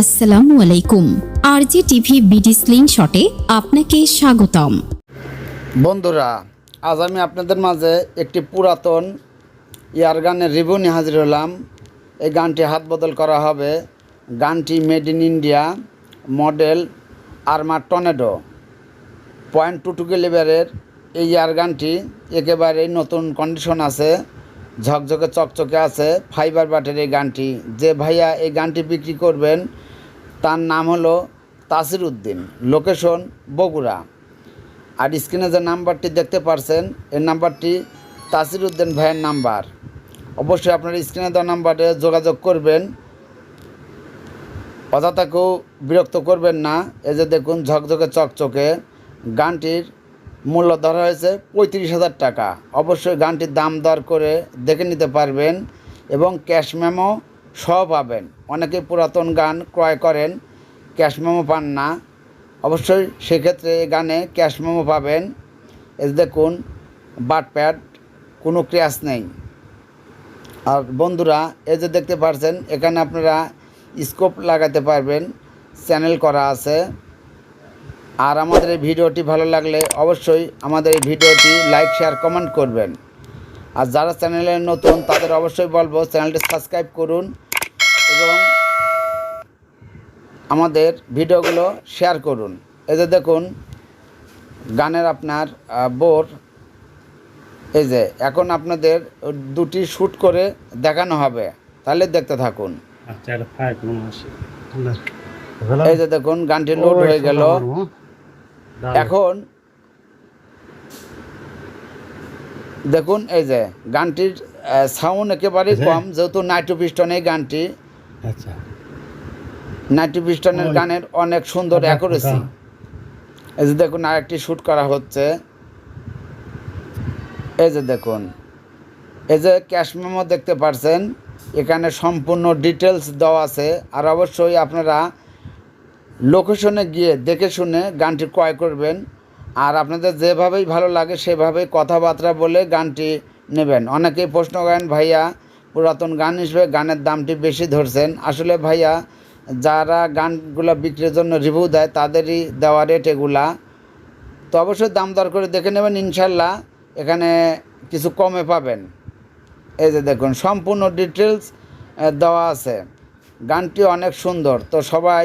আসসালামু আলাইকুম। আরজি TV BD sling শটে আপনাকে স্বাগতম। বন্ধুরা, আজ আমি আপনাদের মাঝে একটি পুরাতন ইয়ার গানের রিভিউ নিয়ে হাজির হলাম। এই গানটি হাত বদল করা হবে গানটি made in India model armour tornado point two two লিভারের এই ইয়ার গানটি একেবারেই নতুন কন্ডিশন আছে। ঝকঝকে চকচকে আছে ফাইবার বাটের এই গানটি। যে ভাইয়া এই গানটি বিক্রি করবেন, তার নাম হলো তাসির উদ্দিন। লোকেশন বগুড়া। আর স্ক্রিনে যে নাম্বারটি দেখতে পারছেন, এই নাম্বারটি তাসির উদ্দিন ভাইয়ের নাম্বার। অবশ্যই আপনার স্ক্রিনে দেওয়া নাম্বারে যোগাযোগ করবেন। অযথা কেউ বিরক্ত করবেন না। এই যে দেখুন, ঝকঝকে চকচকে গানটির মূল্য ধরা হয়েছে পঁয়ত্রিশ হাজার টাকা। অবশ্যই গানটির দাম দর করে দেখে নিতে পারবেন এবং ক্যাশ মেমো সহ পাবেন। অনেকে পুরাতন গান ক্রয় করেন, ক্যাশ মেমো পান না। অবশ্যই সেক্ষেত্রে এই গানে ক্যাশ মেমো পাবেন। যে দেখুন, বাট প্যাড, কোনো ক্র্যাশ নেই। আর বন্ধুরা, এই যে দেখতে পারছেন, এখানে আপনারা স্কোপ লাগাতে পারবেন। চ্যানেল করা আছে। আর আমাদের এই ভিডিওটি ভালো লাগলে অবশ্যই আমাদের এই ভিডিওটি লাইক শেয়ার কমেন্ট করবেন। আর যারা চ্যানেলে নতুন তাদের অবশ্যই বলব চ্যানেলটি সাবস্ক্রাইব করুন এবং আমাদের ভিডিওগুলো শেয়ার করুন। এই যে দেখুন গানের আপনার বোর এই যে এখন আপনাদের দুটি শ্যুট করে দেখানো হবে। তাহলে দেখতে থাকুন। আচ্ছা এই যে দেখুন গানটি লোড হয়ে গেল। এখন দেখুন এই যে গানটির সাউন্ড একেবারেই। কম যেহেতু নাইট্রো পিস্টন এই গানটি। আচ্ছা। নাইট্রো পিস্টনের গানের অনেক সুন্দর অ্যাকুরেসি। এই যে দেখুন আরেকটি শ্যুট করা হচ্ছে। এই যে দেখুন এই যে ক্যাশ মেমো দেখতে পারছেন। এখানে সম্পূর্ণ ডিটেলস দেওয়া আছে। আর অবশ্যই আপনারা লোকেশনে গিয়ে দেখে শুনে গানটি ক্রয় করবেন। আর আপনাদের যেভাবেই ভালো লাগে, সেভাবেই কথাবার্তা বলে গানটি নেবেন। অনেকেই প্রশ্ন করেন, ভাইয়া, পুরাতন গান হিসেবে গানের দামটি বেশি ধরছেন। আসলে ভাইয়া, যারা গানগুলো বিক্রির জন্য রিভিউ দেয়, তাদেরই দেওয়া রেট এগুলা। তো অবশ্যই দাম দর করে দেখে নেবেন, ইনশাল্লাহ এখানে কিছু কমে পাবেন। এই যে দেখুন, সম্পূর্ণ ডিটেলস দেওয়া আছে। গানটি অনেক সুন্দর। তো সবাই